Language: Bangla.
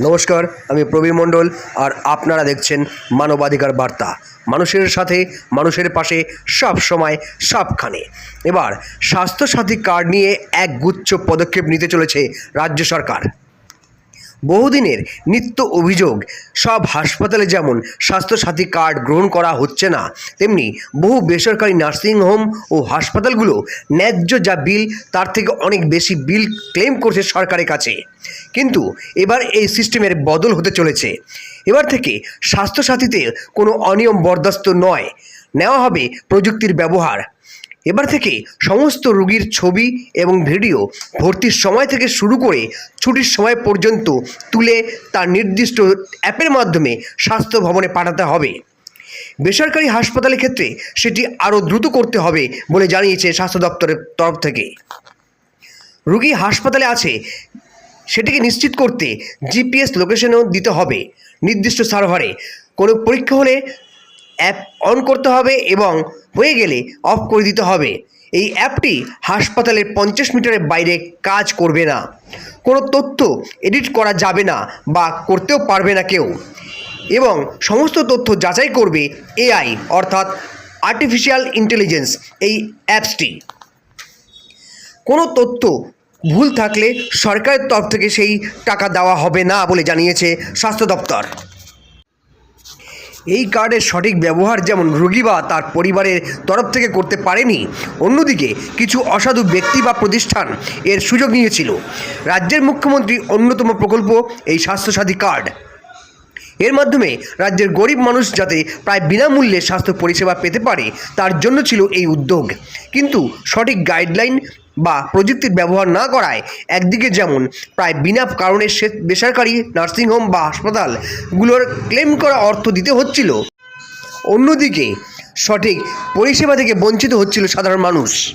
নমস্কার, আমি প্রবীর মণ্ডল আর আপনারা দেখছেন মানবাধিকার বার্তা। মানুষের সাথে, মানুষের পাশে, সব সময়, সবখানে। এবার, স্বাস্থ্যসাথী কার্ড নিয়ে এক গুচ্ছ পদক্ষেপ নিতে চলেছে রাজ্য সরকার। বহুদিনের নিত্য অভিযোগ, সব হাসপাতালে যেমন স্বাস্থ্যসাথী কার্ড গ্রহণ করা হচ্ছে না, তেমনি বহু বেসরকারি নার্সিংহোম ও হাসপাতালগুলো ন্যায্য যা বিল, তার থেকে অনেক বেশি বিল ক্লেম করছে সরকারের কাছে। কিন্তু এবার এই সিস্টেমের বদল হতে চলেছে। এবার থেকে স্বাস্থ্যসাথীতে কোনো অনিয়ম বরদাস্ত নয়। নেওয়া হবে প্রযুক্তির ব্যবহার। এবার থেকে সমস্ত রুগীর ছবি এবং ভিডিও ভর্তির সময় থেকে শুরু করে ছুটির সময় পর্যন্ত তুলে তার নির্দিষ্ট অ্যাপের মাধ্যমে স্বাস্থ্য ভবনে পাঠাতে হবে। বেসরকারি হাসপাতালের ক্ষেত্রে সেটি আরও দ্রুত করতে হবে বলে জানিয়েছে স্বাস্থ্য দপ্তরের তরফ থেকে। রুগী হাসপাতালে আছে সেটিকে নিশ্চিত করতে জিপিএস লোকেশনও দিতে হবে। নির্দিষ্ট সার্ভারে কোনো পরীক্ষা হলে অ্যাপ অন করতে হবে এবং হয়ে গেলে অফ করে দিতে হবে। এই অ্যাপটি হাসপাতালের পঞ্চাশ মিটারের বাইরে কাজ করবে না। কোনো তথ্য এডিট করা যাবে না বা করতেও পারবে না কেউ। এবং সমস্ত তথ্য যাচাই করবে এআই, অর্থাৎ আর্টিফিশিয়াল ইন্টেলিজেন্স এই অ্যাপসটি। কোনো তথ্য ভুল থাকলে সরকারের তরফ থেকে সেই টাকা দেওয়া হবে না বলে জানিয়েছে স্বাস্থ্য দপ্তর। এই কার্ডের সঠিক ব্যবহার যেমন রোগী বা তার পরিবারের তরফ থেকে করতে পারেনি, অন্যদিকে কিছু অসাধু ব্যক্তি বা প্রতিষ্ঠান এর সুযোগ নিয়েছিল। রাজ্যের মুখ্যমন্ত্রী অন্যতম প্রকল্প এই স্বাস্থ্যসাথী কার্ড। এর মাধ্যমে রাজ্যের গরিব মানুষ যাতে প্রায় বিনামূল্যে স্বাস্থ্য পরিষেবা পেতে পারে, তার জন্য ছিল এই উদ্যোগ। কিন্তু সঠিক গাইডলাইন বা প্রযুক্তির ব্যবহার না করায় একদিকে যেমন প্রায় বিনা কারণে সে বেসরকারি নার্সিংহোম বা হাসপাতালগুলোর ক্লেম করা অর্থ দিতে হচ্ছিল। অন্যদিকে সঠিক পরিষেবা থেকে বঞ্চিত হচ্ছিল সাধারণ মানুষ।